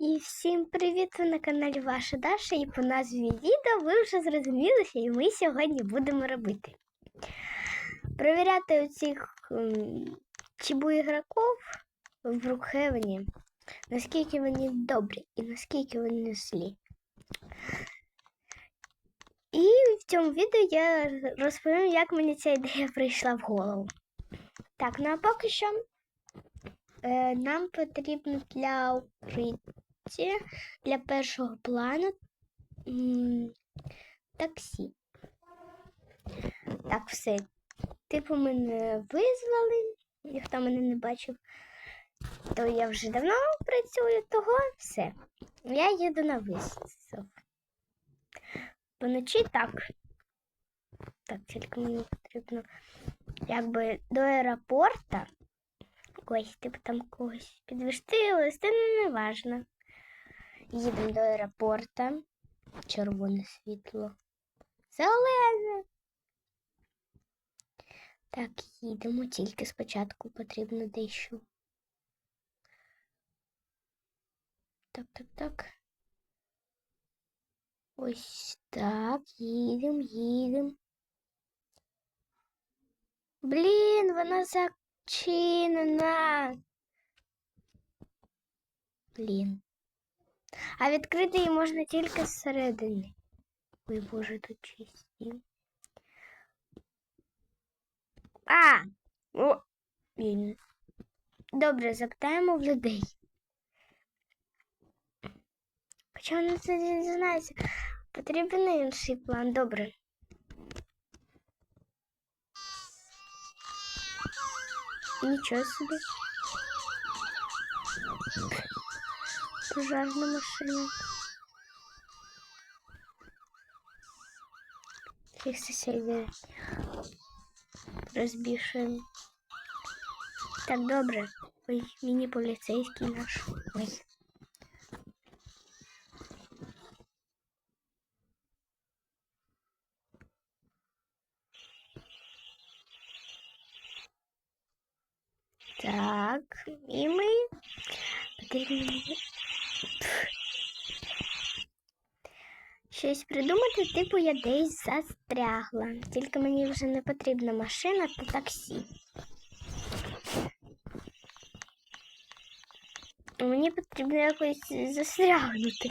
І всім привіт! Ви на каналі Ваша Даша, і по назві відео ви вже зрозуміли, і ми сьогодні будемо робити. Провіряти оцих м, чебу ігроків в Рукхевені, наскільки вони добрі і наскільки вони злі. І в цьому відео я розповім, як мені ця ідея прийшла в голову. Так, ну а поки що е, нам потрібно для укриття для першого плану таксі. Так, все. Типу мене визвали, ніхто мене не бачив, то я вже давно працюю, того все. Я їду на визов. Вночі так. Так, тільки мені потрібно якби до аеропорта. Ось, типу там когось підвести, але це не важно. Їдемо до аеропорта. Червоне світло. Зелене. Так, їдемо, тільки спочатку потрібно дещо. Так, так, так. Ось так, їдемо, їдемо. Блін, вона зачинена. Блін. А відкрити її можна тільки зсередини. Ой, боже, тут чисті. А! О! Добре, запитаємо в людей. Хоча вони це не дізнаються. Потрібен інший план. Добре. Нічого собі. Пожарна машина. Всіх сусідів розбішуємо. Так, добре. Ой, міні-поліцейський наш. Ой. Придумати, типу я десь застрягла. Тільки мені вже не потрібна машина та таксі. Мені потрібно якось застрягнути.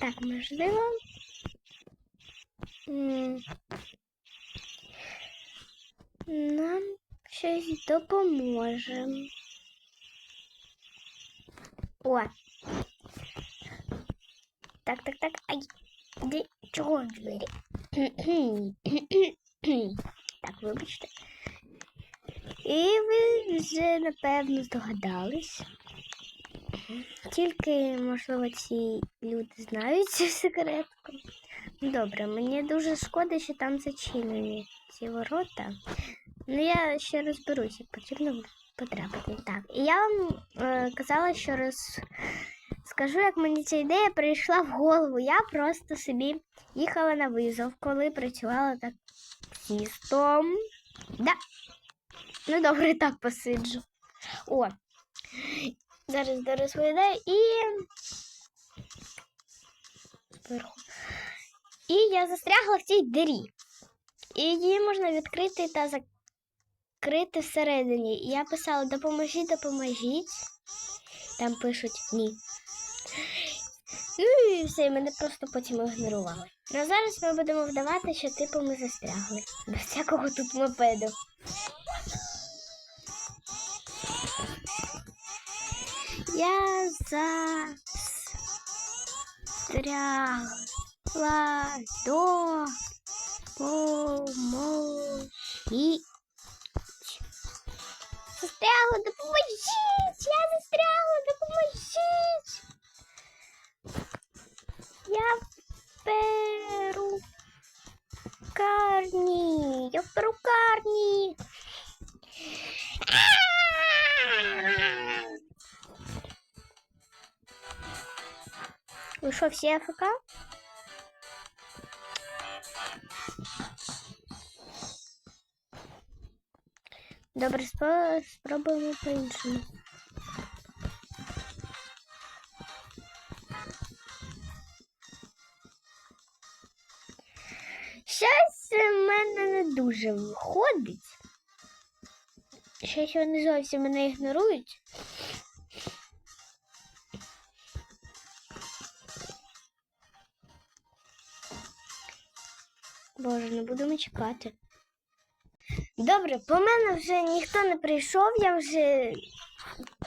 Так, можливо. Нам щось допоможе. О. Так, так, так. Ай. Де чого в двері? так, вибачте. І ви вже напевно здогадались. Тільки, можливо, ці люди знають цю секретку. Добре, мені дуже шкода, що там зачинені ці ворота. Ну, я ще розберуся, потрібно потрапити. Так, і я вам е, казала, що роз... скажу, як мені ця ідея прийшла в голову. Я просто собі їхала на визов, коли працювала таксістом. Да. Ну, добре, так посиджу. О, зараз зараз свою і. І я застрягла в цій дирі. І її можна відкрити та закрити всередині. І я писала допоможіть, допоможіть. Там пишуть ні. Ну і все, мене просто потім ігнорували. Ну зараз ми будемо вдавати, що типу ми застрягли. Без всякого тут мопеду. Я застрягла до поможіть. Застрягла, допоможіть! Я застрягла, допоможіть! Я в перукарні. Я в перукарні. Ви що, всі АФК? Добре, спо- спробуємо по-іншому. Дуже виходить. Щось вони зовсім мене ігнорують. Боже, не будемо чекати. Добре, по мене вже ніхто не прийшов, я вже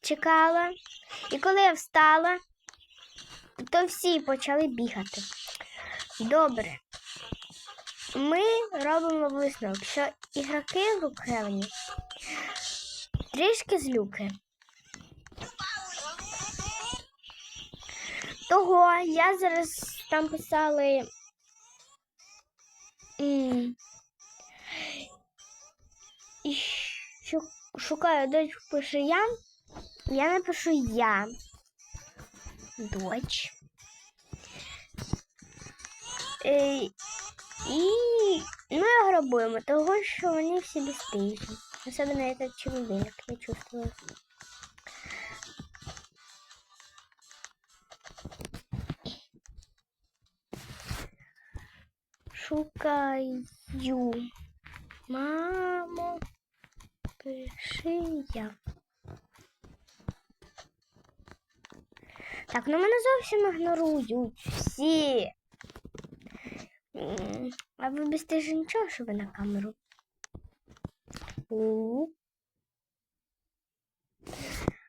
чекала. І коли я встала, то всі почали бігати. Добре. Ми робимо висновок, що ігроки в Рукхевені трішки злюки. Того я зараз там писали. І шукаю дочь пише я. Я напишу я. Дочь. Е, і грабуємо того, що вони всі безстижні. Особенно этот человек, я чувствую. Шукаю. Пиши я. Так, ну мене зовсім ігнорують всі. А ви ж нічого, що ви на камеру? У.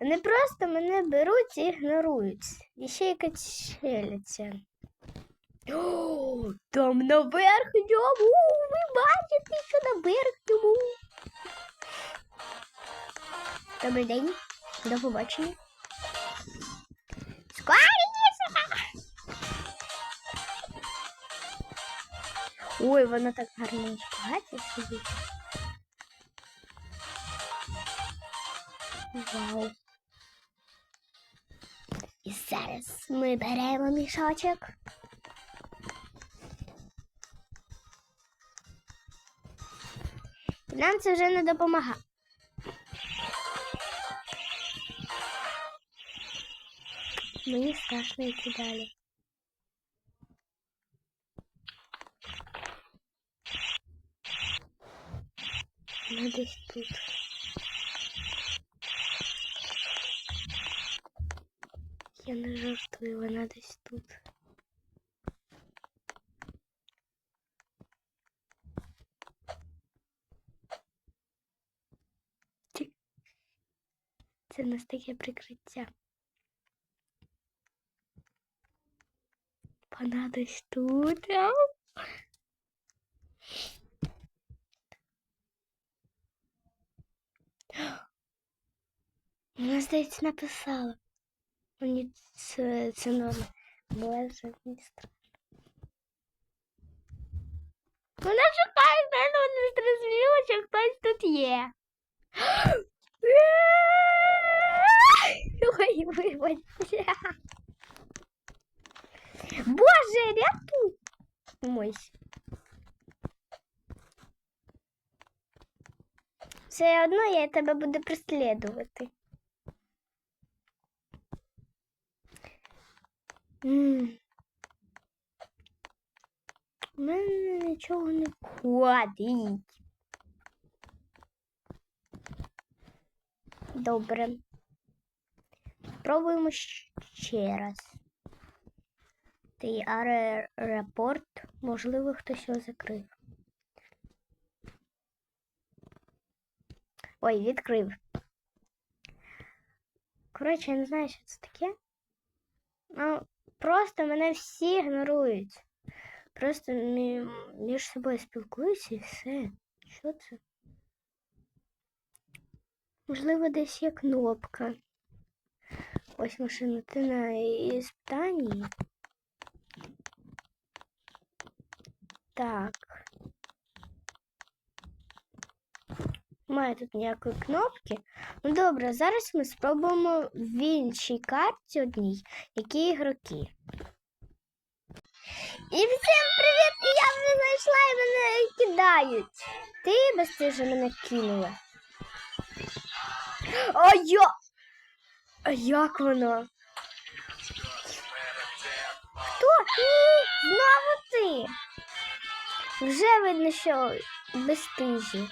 Вони просто мене беруть і ігнорують. І ще й качеляться. О, там на верхньому. Ви бачите, що на верхньому. Добрий день. До побачення. Ой, вона так гарно шпагаті сидить. Вау. І зараз ми беремо мішочок. І нам це вже не допомагає. Мені страшно йти далі. Вона десь тут. Я не жартую, вона десь тут. Це в нас таке прикриття. Вона. здається, написала. Мені це, це норма. Боже, мені страшно. Вона шукає в мене, вона зрозуміла, що хтось тут є. Ой, вибачте. Боже, рятуй! Мойся. Все одно я тебе буду преслідувати. У мене нічого не входить. Добре. Спробуємо ще раз. Ти аеропорт, можливо, хтось його закрив. Ой, відкрив. Коротше, я не знаю, що це таке. Ну, просто мене всі ігнорують. Просто між собою спілкуються і все. Що це? Можливо, десь є кнопка. Ось машина, ти на іспитанні. Так. Немає тут ніякої кнопки. Ну добре, зараз ми спробуємо в іншій карті одній, які ігроки. І всім привіт! Я вже знайшла і мене кидають. Ти безстижно мене кинула. А я. А як воно? Хто? Ні, знову ти. Вже видно, що безстижі.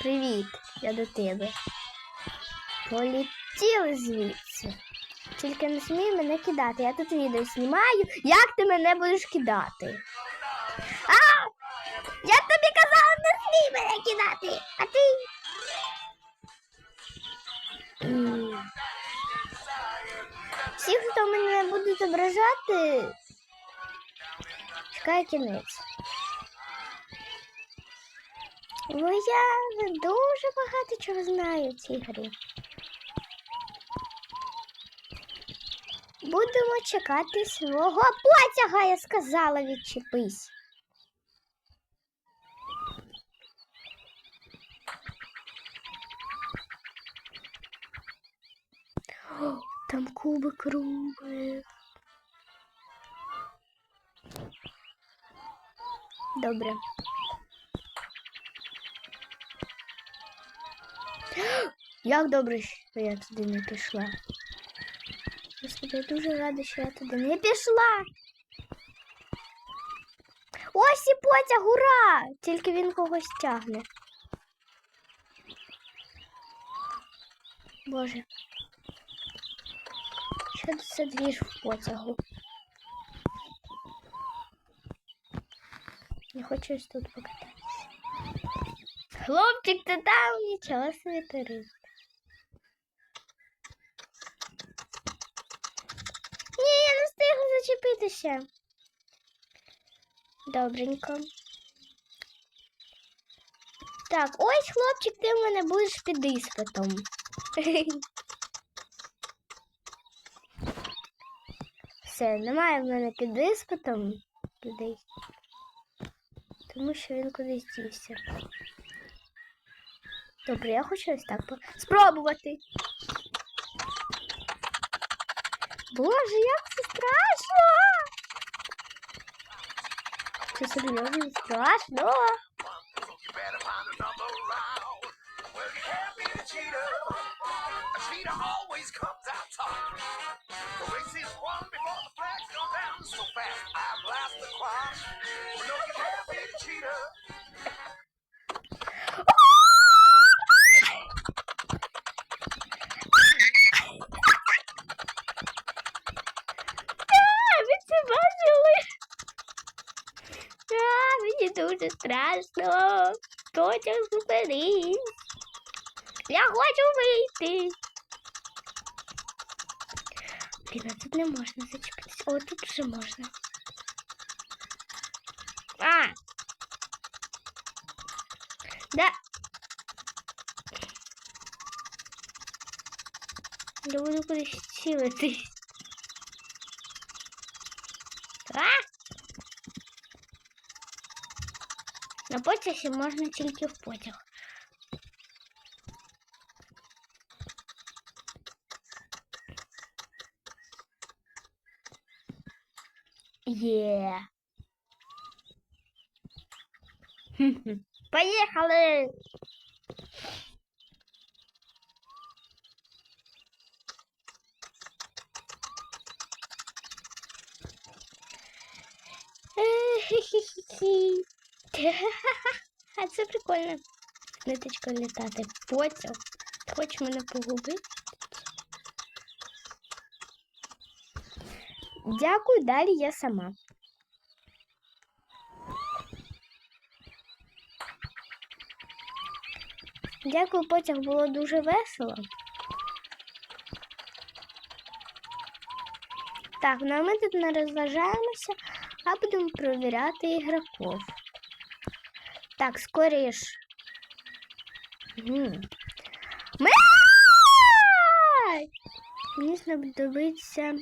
Привіт, я до тебе. Полетіли звідси. Тільки не смій мене кидати. Я тут відео знімаю. Як ти мене будеш кидати? А! Я тобі казала, не смій мене кидати, а ти. Всі, хто мене буде зображати, чекає кінець. Бо я дуже багато чого знаю в цій грі. Будемо чекати свого потяга, я сказала, відчепись. Там кубик Рубик. Добре. Як добре, що я туди не пішла. Господи, я дуже рада, що я туди не пішла. Ось і потяг, ура! Тільки він когось тягне. Боже. Що це двіж в потягу? Я хочу ось тут покататися. Хлопчик, ти там нічого собі турист. Ні, я не встигла зачепитися. Добренько. Так, ось хлопчик, ти в мене будеш під іспитом. Все, немає в мене під іспитом. Тому що він кудись дівся. Добре, я хочу ось так спробувати. Боже, як це страшно! Це серйозно страшно. Мені дуже страшно. Потяг зупинись. Я хочу вийти. Блін, а тут не можна зачепитися. О, тут вже можна. А! Да. Я буду кудись цілити. потязі можна тільки в потяг. Є. Хм-хм. Поїхали! Прикольно. Ниточкою літати. Потяг. Хочеш мене погубити? Дякую, далі я сама. Дякую, потяг було дуже весело. Так, ну а ми тут не розважаємося, а будемо перевіряти ігроків. Так, скоріш. Мені знадобиться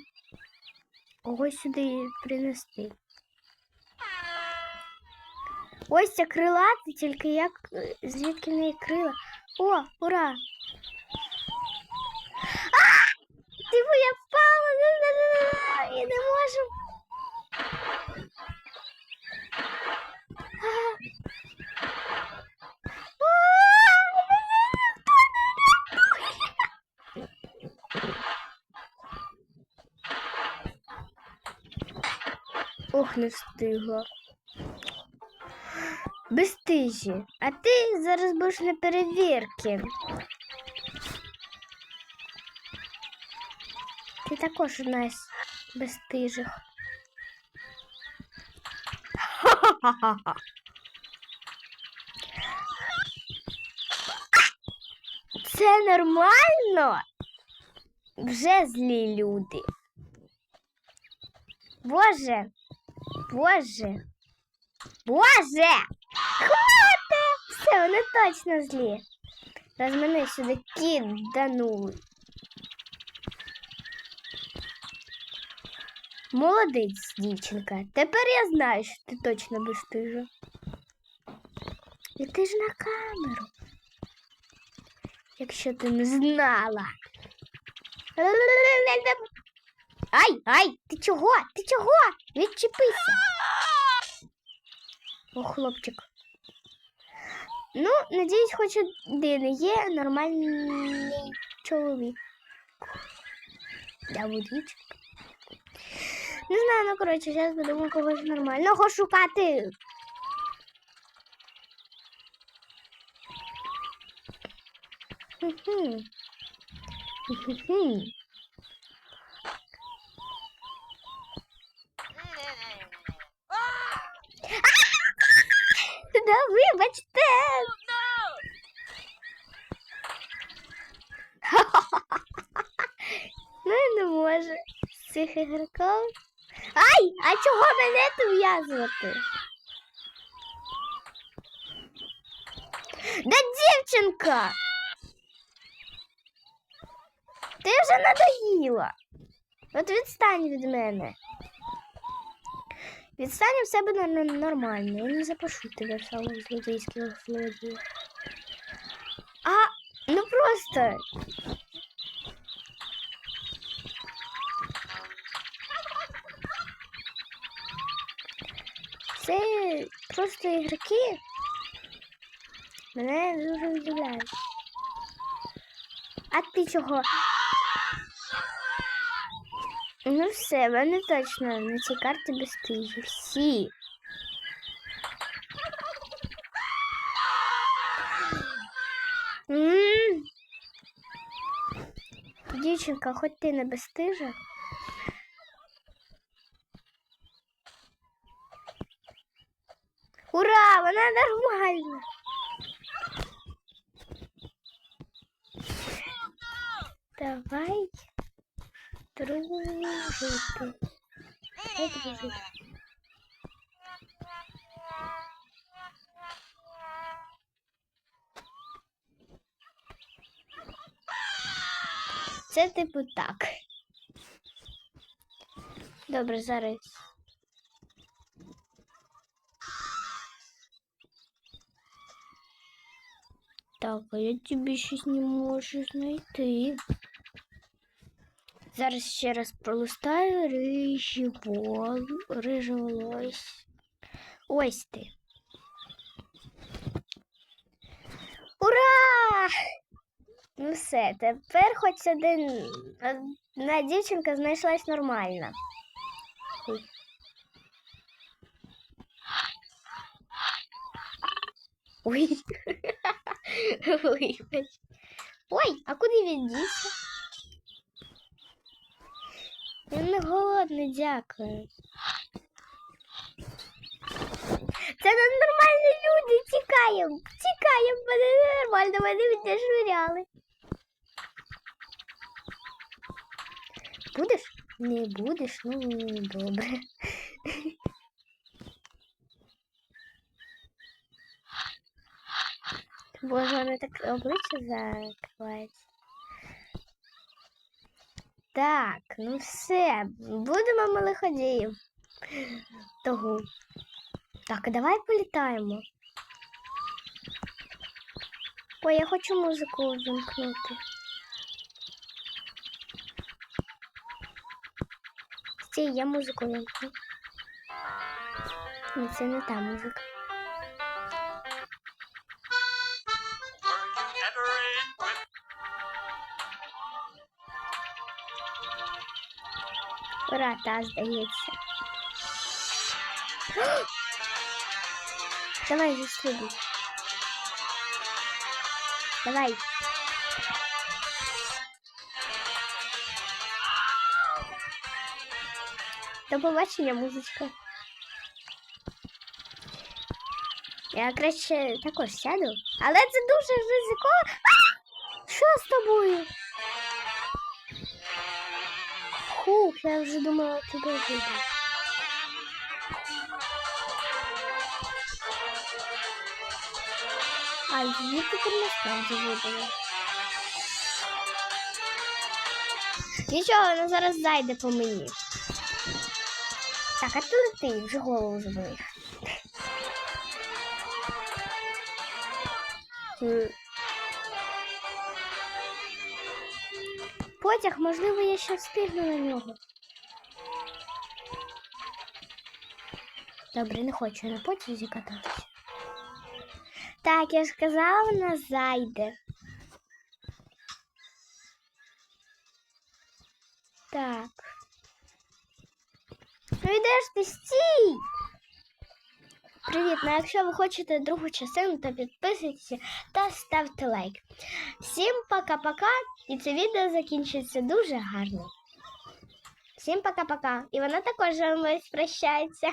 когось сюди принести. Ось ця крилата, тільки як звідки в неї крила. О, ура! Не встигла. Безстижі. А ти зараз будеш на перевірки. Ти також одна з безстижих. Ха-ха-ха-ха. Це нормально? Вже злі люди. Боже, Боже, Боже! Хвати! Все, вони точно злі. Раз мене сюди киданули. Молодець, дівчинка. Тепер я знаю, що ти точно безстижа. І ти ж на камеру. Якщо ти не знала. Ай, ай, ти чого? Ти чого? Відчепися. О, хлопчик. Ну, надіюсь, хоч один є нормальний чоловік. Я водичка. Не знаю, ну коротше, зараз будемо когось нормального шукати. Хм-хм. Хм-хм. Да вибачте. Ну я не можу з цих ігроків. Ай, а чого мене тут в'язувати? Да дівчинка! Ти вже надоїла. От відстань від мене. Відстань в себе нормально. Я не запишу тебе в самому злодійського злодія. А, ну просто. Це просто ігроки. Мене дуже удивляють. А ти чого? Ну все, в мене точно на цій карті безстижі. Всі. Дівчинка, хоч ти не безстижа. Ура! Вона нормальна. Давай дружити. Дружити. Це типу так. Добре, зараз. Так, а я тобі щось не можу знайти. Зараз ще раз пролистаю рижі вол, рижа волось. Ось ти. Ура! Ну все, тепер хоч один одна дівчинка знайшлась нормальна. Ой. Ой, а куди він дівся? Я не голодний, дякую. Це ненормальні люди, тікаємо, тікаємо, мене ненормально, мене віддешуряли. Будеш? Не будеш, ну добре. Боже, воно так обличчя закривається. Так, ну все, будемо ми лиходіїв. Того. Так, давай політаємо. Ой, я хочу музику вимкнути. Стій, я музику вимкну. Ні, це не та музика. Ура, та здається. Давай, застрибуй. Давай. До побачення, музичка. Я краще також сяду. Але це дуже ризиково. Що з тобою? Я вже думала, тебе вийде. А її тепер насправді видали. Нічого, вона зараз зайде по мені. Так, а ти лети, вже голову забив. Потяг, можливо, я ще встигну на нього. Добре, не хочу на потязі кататися. Так, я ж казала, вона зайде. Так. Ну йдеш ти стій! Привіт! Ну якщо ви хочете другу частину, то підписуйтесь та ставте лайк. Всім пока-пока! І це відео закінчиться дуже гарно. Всім пока-пока. І вона також з вами прощається.